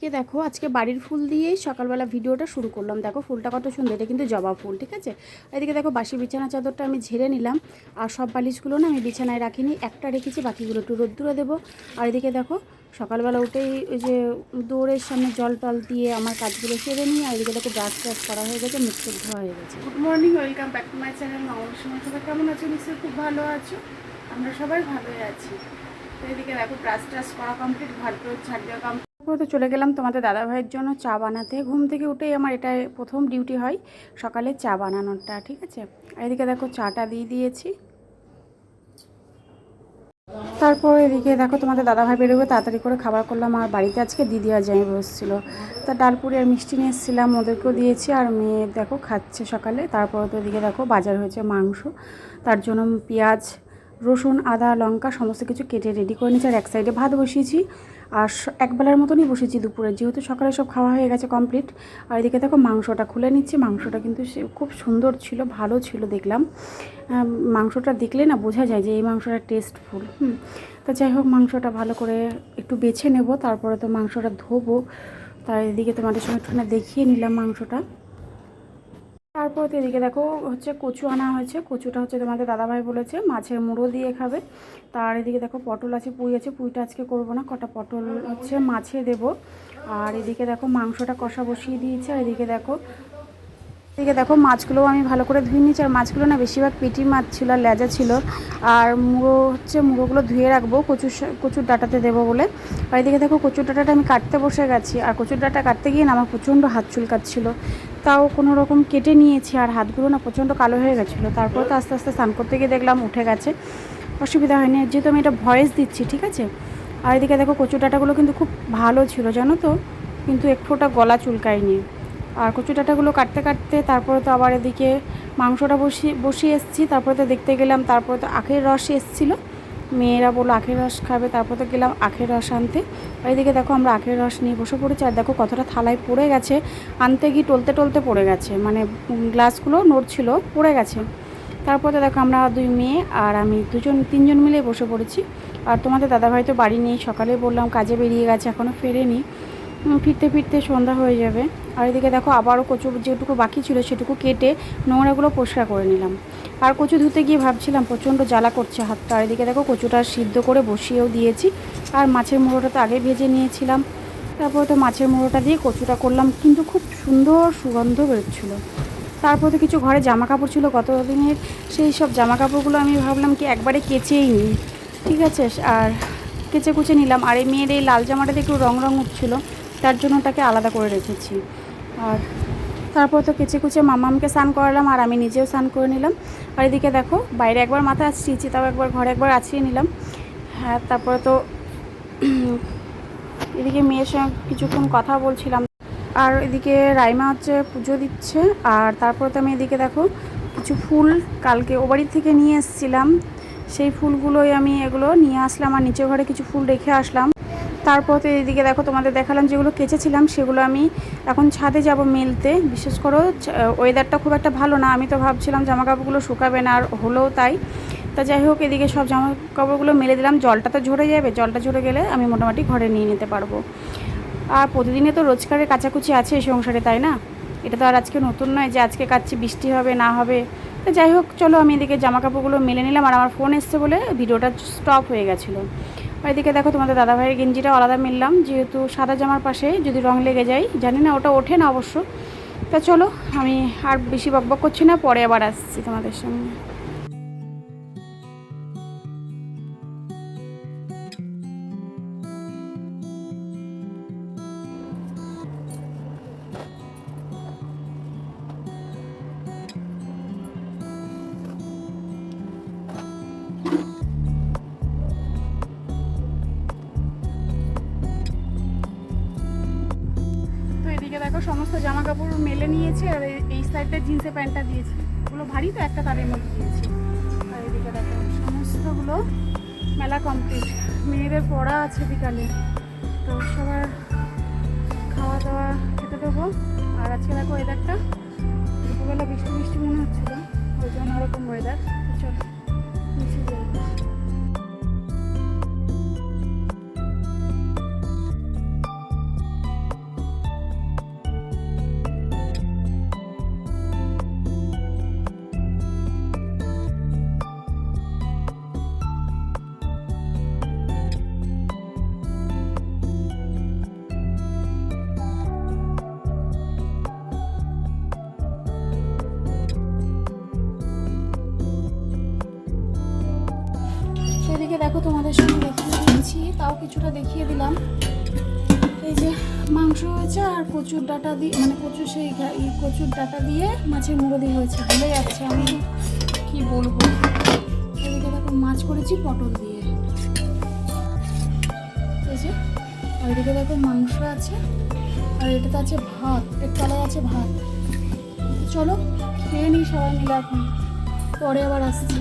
কে দেখো, আজকে বাড়ির ফুল দিয়েই সকালবেলা ভিডিওটা শুরু করলাম। দেখো, ফুলটা কত সুন্দর, এটা কিন্তু জবা ফুল, ঠিক আছে? এদিকে দেখো, বাসি বিছানা চাদরটা আমি ঝেড়ে নিলাম, আর সব বালিশগুলো না আমি বিছানায় রাখিনি, একটা রেখেছি, বাকিগুলো একটু রোদ্দুরে দেবো। আর এদিকে দেখো, সকালবেলা উঠেই ওই যে দৌড়ের সামনে জল টল দিয়ে আমার কাজগুলো সেরে নিই আর এদিকে দেখো, ব্রাশ ট্রাশ করা হয়ে গেছে, মুখ টুক ধোয়া হয়ে গেছে। Good morning welcome back to my channel নমস্কার সবাই কেমন আছো? নিশ্চয়ই খুব ভালো আছো। আমরা সবাই ভালোই আছি। তো এদিকে দেখো, ব্রাশ ট্রাশ করা কমপ্লিট ঘর ছাড় দেওয়া কমপ্লিট তো চলে গেলাম তোমাদের দাদা ভাইয়ের জন্য চা বানাতে। ঘুম থেকে উঠেই আমার এটা প্রথম ডিউটি হয় সকালে চা বানানোটা, ঠিক আছে? এদিকে দেখো চাটা দিয়ে দিয়েছি। তারপর এদিকে দেখো তোমাদের দাদাভাই বেরোবে, তাড়াতাড়ি করে খাবার করলাম। আর বাড়িতে আজকে দিদি আর যাই বসছিল। তা ডালপুরি আর মিষ্টি নিয়ে এসেছিলাম, ওদেরকেও দিয়েছি। আর মেয়ে দেখো খাচ্ছে সকালে। তারপর তো এদিকে দেখো বাজার হয়েছে মাংস। তার জন্য পেঁয়াজ, রসুন, আদা, লঙ্কা সমস্ত কিছু কেটে রেডি করে নিয়েছি। আর এক সাইডে ভাত বসিয়েছি। আর একবেলার মতনই বসেছি দুপুরে। যেহেতু সকালে সব খাওয়া হয়ে গেছে কমপ্লিট আর এদিকে দেখো মাংসটা খুলে নিচ্ছি। মাংসটা কিন্তু খুব সুন্দর ছিল, ভালো ছিল দেখলাম। মাংসটা দেখলে না বোঝা যায় যে এই মাংসটা টেস্টফুল হুম। তা যাই হোক, মাংসটা ভালো করে একটু বেছে নেব, তারপরে তো মাংসটা ধোবো। তার এদিকে তোমাদের সঙ্গে একটুখানি দেখিয়ে নিলাম মাংসটা। তারপর এদিকে দেখো হচ্ছে কচু আনা হয়েছে। কচুটা হচ্ছে তোমাদের দাদাভাই বলেছে, মাছের মুড়ো দিয়ে খাবে। তার এদিকে দেখো পটল আছে, পুঁই আছে, পুঁইটা আজকে করব না, কটা পটল হচ্ছে মাছে দেব। আর এদিকে দেখো মাংসটা কষা বসিয়ে দিয়েছে, আর এদিকে দেখো এদিকে দেখো মাছগুলো আমি ভালো করে ধুয়ে নিয়েছি, আর মাছগুলো না বেশিরভাগ পেটি মাছ ছিল আর লেজা ছিল। আর মুড়ো হচ্ছে মুড়োগুলো ধুয়ে রাখব, কচুর কচুর ডাটাতে দেবো বলে। আর এদিকে দেখো কচুর ডাটাটা আমি কাটতে বসে গেছি, আর কচুর ডাটা কাটতে গিয়ে না আমার প্রচণ্ড হাত চুলকাচ্ছিল। তাও কোনো রকম কেটে নিয়েছি, আর হাতগুলো না প্রচণ্ড কালো হয়ে গেছিল। তারপর তো আস্তে আস্তে স্নান করতে গিয়ে দেখলাম উঠে গেছে। অসুবিধা হয়নি, যেহেতু আমি এটা ভয়েস দিচ্ছি, ঠিক আছে? আর এদিকে দেখো কচুর ডাটাগুলো কিন্তু খুব ভালো ছিল, জানো তো? কিন্তু এক ফোঁটা গলা চুলকায়নি। আর কচু ডাঁটাগুলো কাটতে কাটতে তারপরে তো আবার এদিকে মাংসটা বসিয়ে বসিয়ে এসেছি। তারপরে তো দেখতে গেলাম তারপরে তো আখের রস এসেছিল। মেয়েরা বলল আখের রস খাবে। তারপর তো গেলাম আখের রস আনতে। এদিকে দেখো আমরা আখের রস নিয়ে বসে পড়েছি। আর দেখো কতটা থালায় পড়ে গেছে। আনতে গিয়ে টলতে টলতে পড়ে গেছে। মানে গ্লাসগুলো নড়ছিল, পড়ে গেছে। তারপরে তো দেখো আমরা দুই মেয়ে আর আমি দুজন, তিনজন মিলে বসে পড়েছি। আর তোমাদের দাদাভাই তো বাড়ি নেই। সকালে বললাম কাজে বেরিয়ে গেছে এখনও ফেরেনি। ফিরতে ফিরতে সন্ধ্যা হয়ে যাবে। আর এদিকে দেখো আবারও কচু যেটুকু বাকি ছিল সেটুকু কেটে নোংরাগুলো পরিষ্কার করে নিলাম। আর কচু ধুতে গিয়ে ভাবছিলাম প্রচণ্ড জ্বালা করছে হাতটা। আর এদিকে দেখো কচুটা সিদ্ধ করে বসিয়েও দিয়েছি। আর মাছের মুড়োটা তো আগে ভেজে নিয়েছিলাম। তারপর তো মাছের মুড়োটা দিয়ে কচুটা করলাম, কিন্তু খুব সুন্দর সুগন্ধ বেরোচ্ছিলো। তারপর তো কিছু ঘরে জামা কাপড় ছিল কত দিনের সেই সব জামা কাপড়গুলো আমি ভাবলাম কি একবারে কেচেই নিই। ঠিক আছে, আর কেচে কুচে নিলাম। আর এই মেয়ের এই লাল জামাটাতে একটু রং রং উঠছিলো, তার জন্য তাকে আলাদা করে রেখেছি। আর তারপর তো কেচে কুচে মামামকে স্নান করালাম আর আমি নিজেও স্নান করে নিলাম। আর এদিকে দেখো, বাইরে একবার মাথা আছড়িয়েছি তাও একবার ঘরে একবার আছিয়ে নিলাম। হ্যাঁ তারপরে তো এদিকে মেয়ের সঙ্গে কিছুক্ষণ কথা বলছিলাম। আর এদিকে রাইমা হচ্ছে পুজো দিচ্ছে, আর তারপরে তো আমি এদিকে দেখো, কিছু ফুল কালকে ও বাড়ি থেকে নিয়ে এসেছিলাম। সেই ফুলগুলোই আমি এগুলো নিয়ে আসলাম আর নিচের ঘরে কিছু ফুল রেখে আসলাম। তারপর তো এদিকে দেখো তোমাদের দেখালাম যেগুলো কেচেছিলাম, সেগুলো আমি এখন ছাদে যাব মেলতে। বিশেষ করে ওয়েদারটা খুব একটা ভালো না, আমি তো ভাবছিলাম জামা কাপড়গুলো শুকাবে না, আর হলেও তাই। তা যাই হোক, এদিকে সব জামা কাপড়গুলো মেলে দিলাম। জলটা তো ঝরে যাবে, জলটা ঝরে গেলে আমি মোটামুটি ঘরে নিয়ে নিতে পারব। আর প্রতিদিনে তো রোজকারের কাচাকুচি আছে সংসারে, তাই না? এটা তো আর আজকে নতুন নয় যে আজকে কাচ্ছি বৃষ্টি হবে, না হবে। তো যাই হোক, চলো আমি এদিকে জামা কাপড়গুলো মেলে নিলাম, আর আমার ফোন এসছে বলে ভিডিওটা স্টপ হয়ে গেছিল। আর দেখো তোমাদের দাদাভাইয়ের গেঞ্জিটা আলাদা মিললাম, যেহেতু সাদা জামার পাশে যদি রং লেগে যায়, জানি না, ওটা ওঠে না অবশ্য। তা চলো, আমি আর বেশি বকবক করছি না, পরে আবার আসছি তোমাদের সঙ্গে। সমস্ত জামা কাপড় মেলে নিয়েছি আর এই- সাইডটা জিন্সের প্যান্টটা দিয়েছি। ওগুলো ভারী, তো একটা তারের মধ্যে দিয়েছি। আর এদিকে দেখো, সমস্তগুলো মেলা কমপ্লিট মেয়েদের পড়া আছে বিকালে। তো সবার খাওয়া দাওয়া খেতে দেবো। আর আজকে দেখো ওয়েদারটা দুপুরবেলা বৃষ্টি বৃষ্টি মনে হচ্ছিল, ওই জন্য ওরকম ওয়েদার চলো তাও কিছুটা দেখিয়ে দিলাম। এই যে মাংস হয়েছে আর কচুর ডাটা দিয়ে মানে কচুর সেই কচুর ডাটা দিয়ে মাছের মুড়ো দিয়ে হয়েছে। ভুলে যাচ্ছে আমি কি বলব। এদিকে দেখো মাছ করেছি পটল দিয়ে। এই যে, আর এদিকে দেখো মাংস আছে। আর এটাতে আছে ভাত, এর তলায় আছে ভাত। চলো খেয়ে নিই সবাই মিলে এখন। পরে আবার আসছি।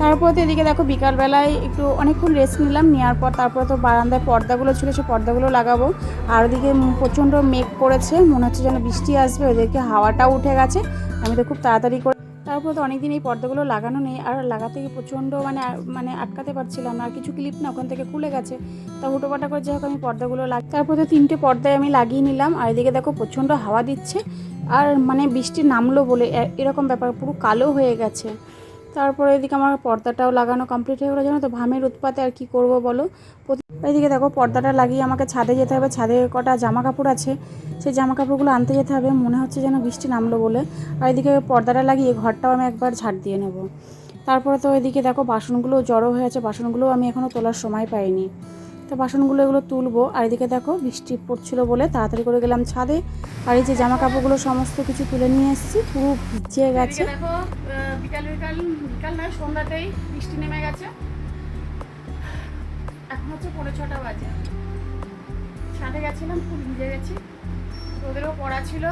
তারপর তো এদিকে দেখো বিকালবেলায় একটু অনেকক্ষণ রেস্ট নিলাম নেওয়ার পর তারপরে তো বারান্দায় পর্দাগুলো ছিল সেই পর্দাগুলো লাগাবো। আর ওদিকে প্রচণ্ড মেঘ করেছে, মনে হচ্ছে যেন বৃষ্টি আসবে, ওদেরকে হাওয়াটাও উঠে গেছে। আমি তো খুব তাড়াতাড়ি করে তারপর তো অনেকদিন এই পর্দাগুলো লাগানো নেই, আর লাগাতে গিয়ে প্রচণ্ড মানে মানে আটকাতে পারছিলাম আর কিছু ক্লিপ না ওখান থেকে খুলে গেছে। তা হুটোপাটা করে যাই হোক, আমি পর্দাগুলো লাগ, তারপর তো তিনটে পর্দায় আমি লাগিয়ে নিলাম, আর এদিকে দেখো প্রচণ্ড হাওয়া দিচ্ছে, আর মানে বৃষ্টি নামলো বলে এরকম ব্যাপার, পুরো কালো হয়ে গেছে। তারপরে এদিকে আমার পর্দাটাও লাগানো কমপ্লিট হয়ে গেলো, জানো তো? ভামের উৎপাতে আর কি করব বলো? এদিকে দেখো, পর্দাটা লাগিয়ে আমাকে ছাদে যেতে হবে। ছাদে কটা জামা কাপড় আছে, সেই জামা কাপড়গুলো আনতে যেতে হবে। মনে হচ্ছে যেন বৃষ্টি নামলো বলে। আর এদিকে পর্দাটা লাগিয়ে ঘরটাও আমি একবার ঝাড় দিয়ে নেব। তারপরে তো এদিকে দেখো, বাসনগুলো জড়ো হয়ে আছে। বাসনগুলোও আমি এখনও তোলার সময় পাইনি। তো বাসনগুলো এগুলো তুলবো। আর এদিকে দেখো বৃষ্টি পড়ছিল বলে তাড়াতাড়ি করে গেলাম ছাদে। আর এই যে জামা কাপড়গুলো সমস্ত কিছু তুলে নিয়ে এসেছি পুরো ভিজে গেছে। দেখো বিকাল বিকাল বিকাল নয় সন্ধ্যাতেই বৃষ্টি নেমে গেছে। এখন হচ্ছে পৌনে ছটা বাজে। ছাদে গেছিলাম খুব ভিজে গেছি। ওদেরও পড়া ছিল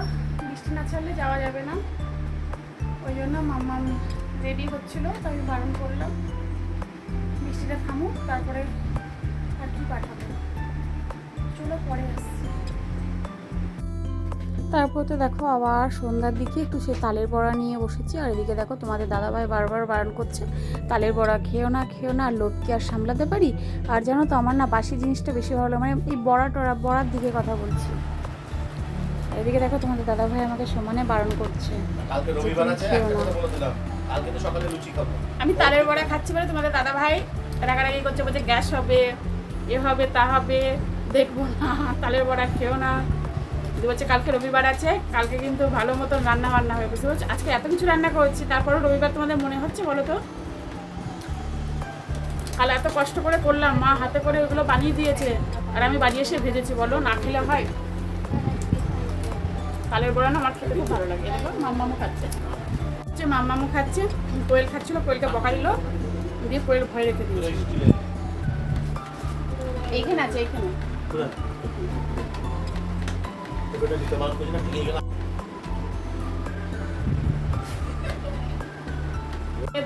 বৃষ্টি না ছাড়লে যাওয়া যাবে না। ওই জন্য মাম্মাম রেডি হচ্ছিল তো আমি বারণ করলাম। বৃষ্টিটা থামুক তারপরে কি পাঠাবো? চলো পরে আসছি। তারপর তো দেখো আবার সন্ধ্যার দিকে একটু সে তালের বড়া নিয়ে বসেছি আর এদিকে দেখো তোমাদের দাদাভাই বারবার বারণ করছে তালের বড়া খেয়েও না খেও না আর লোভ কি আর সামলাতে পারি? আর জানো তো আমার না বাসি জিনিসটা বেশি ভালো। মানে এই বড়া টড়া বড়ার দিকে কথা বলছি। এদিকে দেখো তোমাদের দাদাভাই আমাকে সমানে বারণ করছে কালকে রবিবার খেও না। কথা বলে দিলাম। কালকে তো সকালে লুচি খাব। আমি তালের বড়া খাচ্ছি বলে তোমাদের দাদা ভাই রাগারাগি করছে বলছে গ্যাস হবে এ হবে তা হবে, দেখব না, তালের বড়া খেও না। বলছে কালকে রবিবার আছে, কালকে কিন্তু ভালো মতো রান্না বান্না হবে, বুঝতে আজকে এত কিছু রান্না করছি, তারপরেও রবিবার তোমাদের মনে হচ্ছে বলো তো? কাল এত কষ্ট করে করলাম, মা হাতে করে ওগুলো বানিয়ে দিয়েছে, আর আমি বানিয়ে এসে ভেজেছি, বলো, না খেলে হয়? কালের বড়া না আমার খেতে খুব ভালো লাগে, দেখো, মাম্মামু খাচ্ছে। হচ্ছে খাচ্ছে, কোয়েল খাচ্ছিল, কোয়েলকে বকা দিল, দিয়ে কোয়েল ভয় রেখে দিয়েছে। এইখানে আছে এইখানে।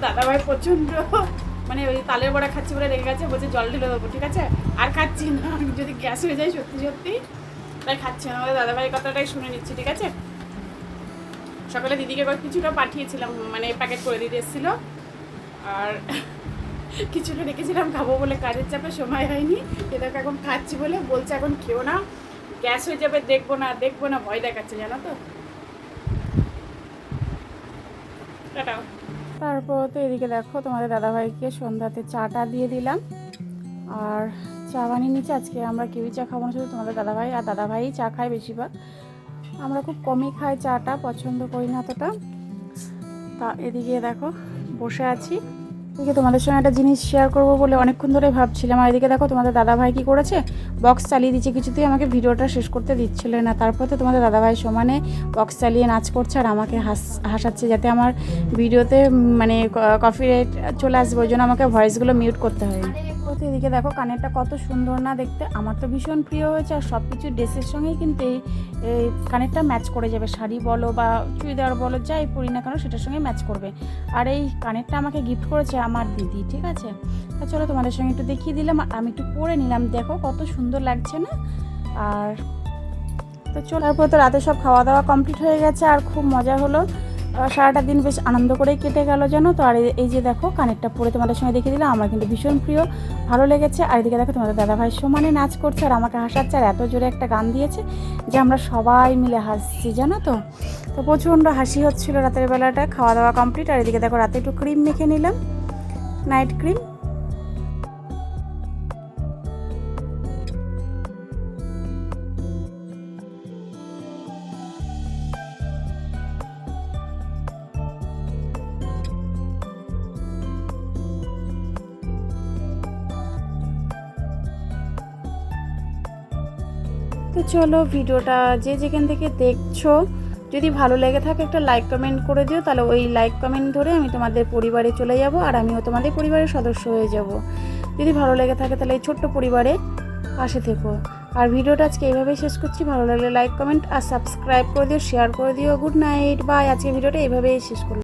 দাদা ভাই প্রচণ্ড মানে ওই তালের বড়া খাচ্ছি বলে রেখে গেছে বলছে জল ঢেলে দেবো ঠিক আছে? আর খাচ্ছি না যদি গ্যাস হয়ে যায় সত্যি সত্যি তাই খাচ্ছি না। আমাদের দাদা ভাইয়ের কথাটাই শুনে নিচ্ছি ঠিক আছে? সকালে দিদিকে কিছুটা পাঠিয়েছিলাম মানে প্যাকেট করে দিতে এসেছিল। আর কিছুটা রেখেছিলাম, খাব বলে কাজের চাপে সময় হয়নি। এদেরকে এখন খাচ্ছি বলে বলছে এখন খেও না। গ্যাস হয়ে যাবে, দেখব না দেখব না, ভয় দেখাচ্ছে, জানো তো। তারপর তো এদিকে দেখো তোমাদের দাদাভাইকে সন্ধ্যাতে চাটা দিয়ে দিলাম। আর চা বানিয়ে নিচ্ছে, আজকে আমরা কেউই চা খাব না, শুধু তোমাদের দাদাভাই। আর দাদাভাই চা খায় বেশিরভাগ। আমরা খুব কমই খাই চাটা, পছন্দ করি না অতটা। তা এদিকে দেখো, বসে আছি। এদিকে তোমাদের সঙ্গে একটা জিনিস শেয়ার করব বলে অনেকক্ষণ ধরে ভাবছিলাম, আর এদিকে দেখো তোমাদের দাদাভাই কী করেছে? বক্স চালিয়ে দিচ্ছে। কিছুতেই আমাকে ভিডিওটা শেষ করতে দিচ্ছিল না। তারপর তো তোমাদের দাদাভাই সমানে বক্স চালিয়ে নাচ করছে আর আমাকে হাস হাসাচ্ছে যাতে আমার ভিডিওতে মানে কফি রেট চলে আসবে। ওই জন্য আমাকে ভয়েসগুলো মিউট করতে হয় তো এদিকে দেখো কানেরটা কত সুন্দর না দেখতে। আমার তো ভীষণ প্রিয় হয়েছে আর সব কিছু ড্রেসের সঙ্গেই কিন্তু এই কানেরটা ম্যাচ করে যাবে। শাড়ি বলো বা চুড়িদার বলো, যাই পরি না কেন সেটার সঙ্গে ম্যাচ করবে। আর এই কানেরটা আমাকে গিফট করেছে আমার দিদি, ঠিক আছে? তা চলো তোমাদের সঙ্গে একটু দেখিয়ে দিলাম আমি একটু পরে নিলাম। দেখো কত সুন্দর লাগছে না? আর তো চলো, তারপর তো রাতে সব খাওয়া দাওয়া কমপ্লিট হয়ে গেছে আর খুব মজা হলো। সারাটা দিন বেশ আনন্দ করেই কেটে গেল জানো তো আর এই- এই যে দেখো, কানেরটা পরে তোমাদের সঙ্গে দেখিয়ে দিলাম, আমার কিন্তু ভীষণ প্রিয়, ভালো লেগেছে। আর এদিকে দেখো, তোমাদের দাদা ভাই সমানে নাচ করছে আর আমাকে হাসাচ্ছে আর এত জোরে একটা গান দিয়েছে যে আমরা সবাই মিলে হাসছি, জানো তো? তো প্রচণ্ড হাসি হচ্ছিল রাতের বেলাটা, খাওয়া দাওয়া কমপ্লিট আর এদিকে দেখো, রাতে একটু ক্রিম মেখে নিলাম নাইট ক্রিম তো চলো ভিডিওটা যে যেখান থেকে দেখছ, যদি ভালো লেগে থাকে একটা লাইক কমেন্ট করে দিও, তাহলে ওই লাইক কমেন্ট ধরে আমি তোমাদের পরিবারে চলে যাব আর আমিও তোমাদের পরিবারের সদস্য হয়ে যাব। যদি ভালো লেগে থাকে তাহলে এই ছোট্ট পরিবারে পাশে থেকো। আর ভিডিওটা আজকে এইভাবেই শেষ করছি। ভালো লাগলে লাইক কমেন্ট আর সাবস্ক্রাইব করে দিও শেয়ার করে দিও। গুড নাইট বাই আজকে ভিডিওটা এইভাবেই শেষ করলাম।